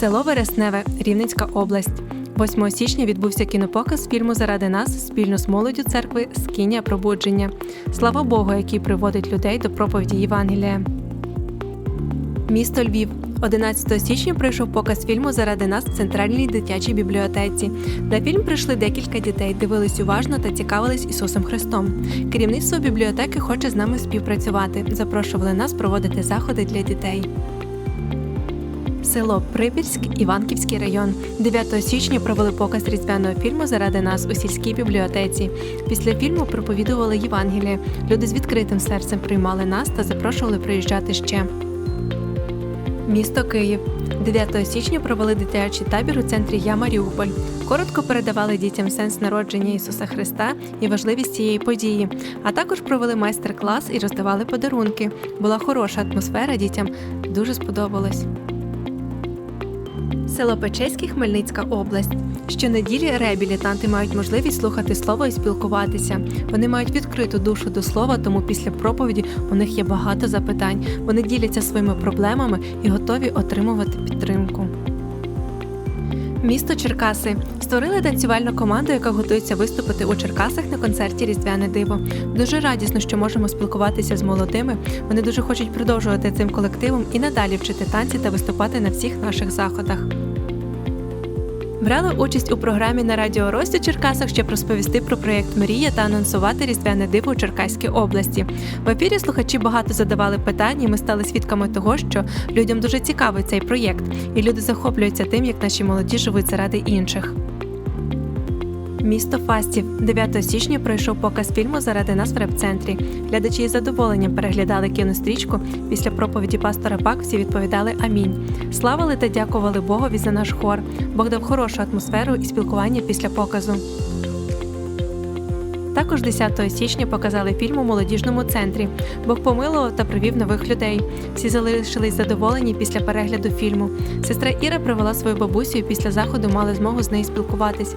Село Вересневе, Рівненська область. 8 січня відбувся кінопоказ фільму Заради нас спільно з молоддю церкви Скіння пробудження. Слава Богу, який приводить людей до проповіді Євангелія. Місто Львів. 11 січня пройшов показ фільму Заради нас в центральній дитячій бібліотеці. На фільм прийшли декілька дітей, дивились уважно та цікавились Ісусом Христом. Керівництво бібліотеки хоче з нами співпрацювати. Запрошували нас проводити заходи для дітей. Село Припільськ, Іванківський район. 9 січня провели показ різдвяного фільму Заради нас у сільській бібліотеці. Після фільму проповідували Євангеліє. Люди з відкритим серцем приймали нас та запрошували приїжджати ще. Місто Київ. 9 січня провели дитячий табір у центрі Я Маріуполь. Коротко передавали дітям сенс народження Ісуса Христа і важливість цієї події, а також провели майстер-клас і роздавали подарунки. Була хороша атмосфера, дітям дуже сподобалось. Село Печеське, Хмельницька область. Щонеділі реабілітанти мають можливість слухати слово і спілкуватися. Вони мають відкриту душу до слова, тому після проповіді у них є багато запитань. Вони діляться своїми проблемами і готові отримувати підтримку. Місто Черкаси створили танцювальну команду, яка готується виступити у Черкасах на концерті Різдвяне диво. Дуже радісно, що можемо спілкуватися з молодими. Вони дуже хочуть продовжувати цим колективом і надалі вчити танці та виступати на всіх наших заходах. Брала участь у програмі на радіо Рості Черкасах, щоб розповісти про проєкт Мрія та анонсувати різдвяне диво у Черкаській області. В ефірі слухачі багато задавали питань, і ми стали свідками того, що людям дуже цікавий цей проєкт, і люди захоплюються тим, як наші молоді живуть заради інших. Місто Фастів 9 січня пройшов показ фільму Заради нас в реп-центрі. Глядачі із задоволенням переглядали кінострічку. Після проповіді пастора Пак всі відповідали Амінь. Славили та дякували Богові за наш хор. Бог дав хорошу атмосферу і спілкування після показу. Також 10 січня показали фільм у молодіжному центрі. Бог помилував та привів нових людей. Всі залишились задоволені після перегляду фільму. Сестра Іра привела свою бабусю і після заходу мали змогу з нею спілкуватись.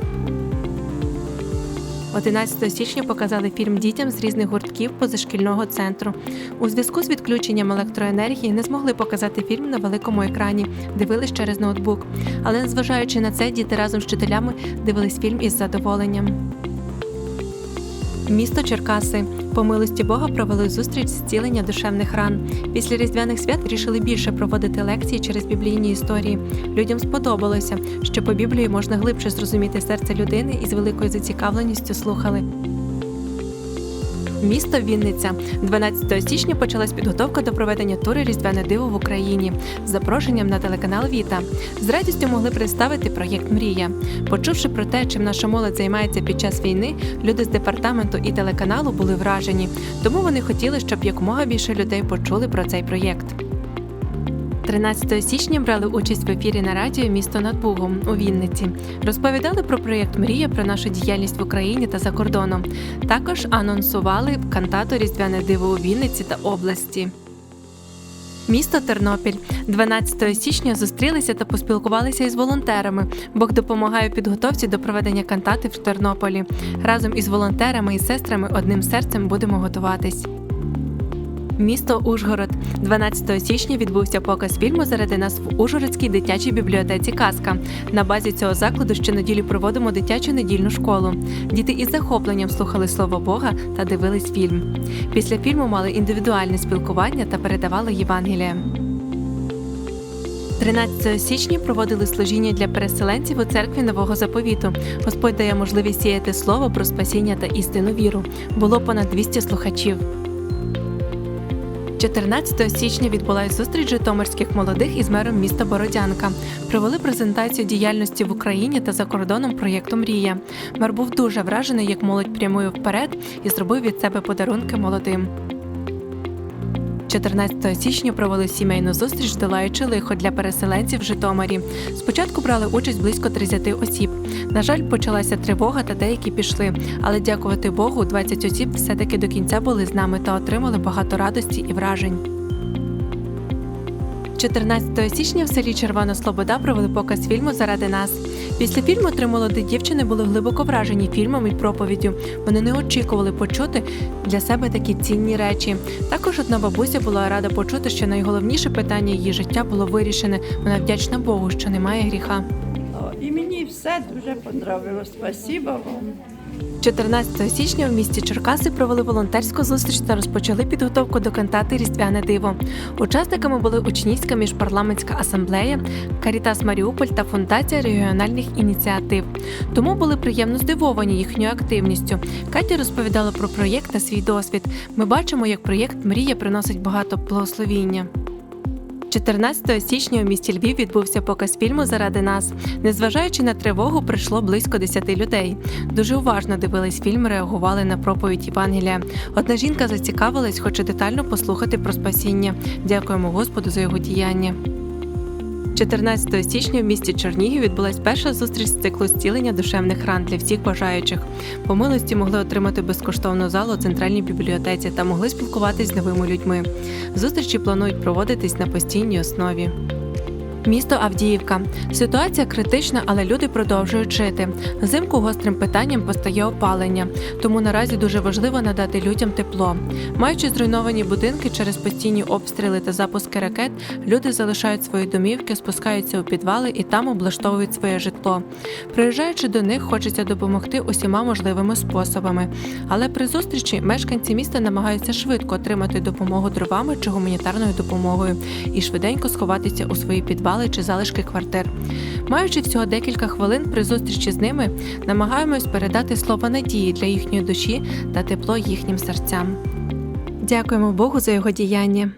11 січня показали фільм дітям з різних гуртків позашкільного центру. У зв'язку з відключенням електроенергії не змогли показати фільм на великому екрані, дивились через ноутбук. Але незважаючи на це, діти разом з вчителями дивились фільм із задоволенням. Місто Черкаси по милості Бога провели зустріч зцілення душевних ран. Після різдвяних свят рішили більше проводити лекції через біблійні історії. Людям сподобалося, що по Біблії можна глибше зрозуміти серце людини і з великою зацікавленістю слухали. Місто Вінниця 12 січня почалась підготовка до проведення тури Різдвяне диво в Україні з запрошенням на телеканал Віта. З радістю могли представити проєкт Мрія. Почувши про те, чим наша молодь займається під час війни, люди з департаменту і телеканалу були вражені. Тому вони хотіли, щоб якомога більше людей почули про цей проєкт. 13 січня брали участь в ефірі на радіо Місто над Бугом у Вінниці. Розповідали про проєкт Мрія про нашу діяльність в Україні та за кордоном. Також анонсували кантату Різдвяне диво у Вінниці та області. Місто Тернопіль 12 січня зустрілися та поспілкувалися із волонтерами. Бог допомагає підготовці до проведення кантати в Тернополі. Разом із волонтерами і сестрами одним серцем будемо готуватись. Місто Ужгород 12 січня відбувся показ фільму заради нас в Ужгородській дитячій бібліотеці Казка. На базі цього закладу щонеділі проводимо дитячу недільну школу. Діти із захопленням слухали слово Бога та дивились фільм. Після фільму мали індивідуальне спілкування та передавали Євангелія. 13 січня проводили служіння для переселенців у церкві нового заповіту. Господь дає можливість сіяти слово про спасіння та істинну віру. Було понад 200 слухачів. 14 січня відбулася зустріч житомирських молодих із мером міста Бородянка. Провели презентацію діяльності в Україні та за кордоном проєкту Мрія. Мер був дуже вражений, як молодь прямує вперед і зробив від себе подарунки молодим. 14 січня провели сімейну зустріч, долаючи лихо для переселенців в Житомирі. Спочатку брали участь близько 30 осіб. На жаль, почалася тривога та деякі пішли. Але дякувати Богу, 20 осіб все-таки до кінця були з нами та отримали багато радості і вражень. 14 січня в селі Червона Слобода провели показ фільму Заради нас. Після фільму три молоді дівчини були глибоко вражені фільмом і проповіддю. Вони не очікували почути для себе такі цінні речі. Також одна бабуся була рада почути, що найголовніше питання її життя було вирішене. Вона вдячна Богу, що немає гріха. І мені все дуже подобалось. Спасибо вам. 14 січня в місті Черкаси провели волонтерську зустріч та розпочали підготовку до кантати Різдвяне диво. Учасниками були учнівська міжпарламентська асамблея, Карітас Маріуполь та Фундація регіональних ініціатив. Тому були приємно здивовані їхньою активністю. Катя розповідала про проєкт та свій досвід. Ми бачимо, як проєкт Мрія приносить багато благословіння. 14 січня у місті Львів відбувся показ фільму Заради нас. Незважаючи на тривогу, прийшло близько 10 людей. Дуже уважно дивились фільм, реагували на проповідь Євангелія. Одна жінка зацікавилась, хоче детально послухати про спасіння. Дякуємо Господу за його діяння. 14 січня в місті Чернігів відбулась перша зустріч з циклу зцілення душевних ран для всіх бажаючих. По милості могли отримати безкоштовну залу у центральній бібліотеці та могли спілкуватись з новими людьми. Зустрічі планують проводитись на постійній основі. Місто Авдіївка. Ситуація критична, але люди продовжують жити. Взимку гострим питанням постає опалення, тому наразі дуже важливо надати людям тепло. Маючи зруйновані будинки через постійні обстріли та запуски ракет, люди залишають свої домівки, спускаються у підвали і там облаштовують своє житло. Приїжджаючи до них, хочеться допомогти усіма можливими способами. Але при зустрічі мешканці міста намагаються швидко отримати допомогу дровами чи гуманітарною допомогою і швиденько сховатися у свої підвали чи залишки квартир. Маючи всього декілька хвилин при зустрічі з ними, намагаємось передати слово надії для їхньої душі та тепло їхнім серцям. Дякуємо Богу за його діяння.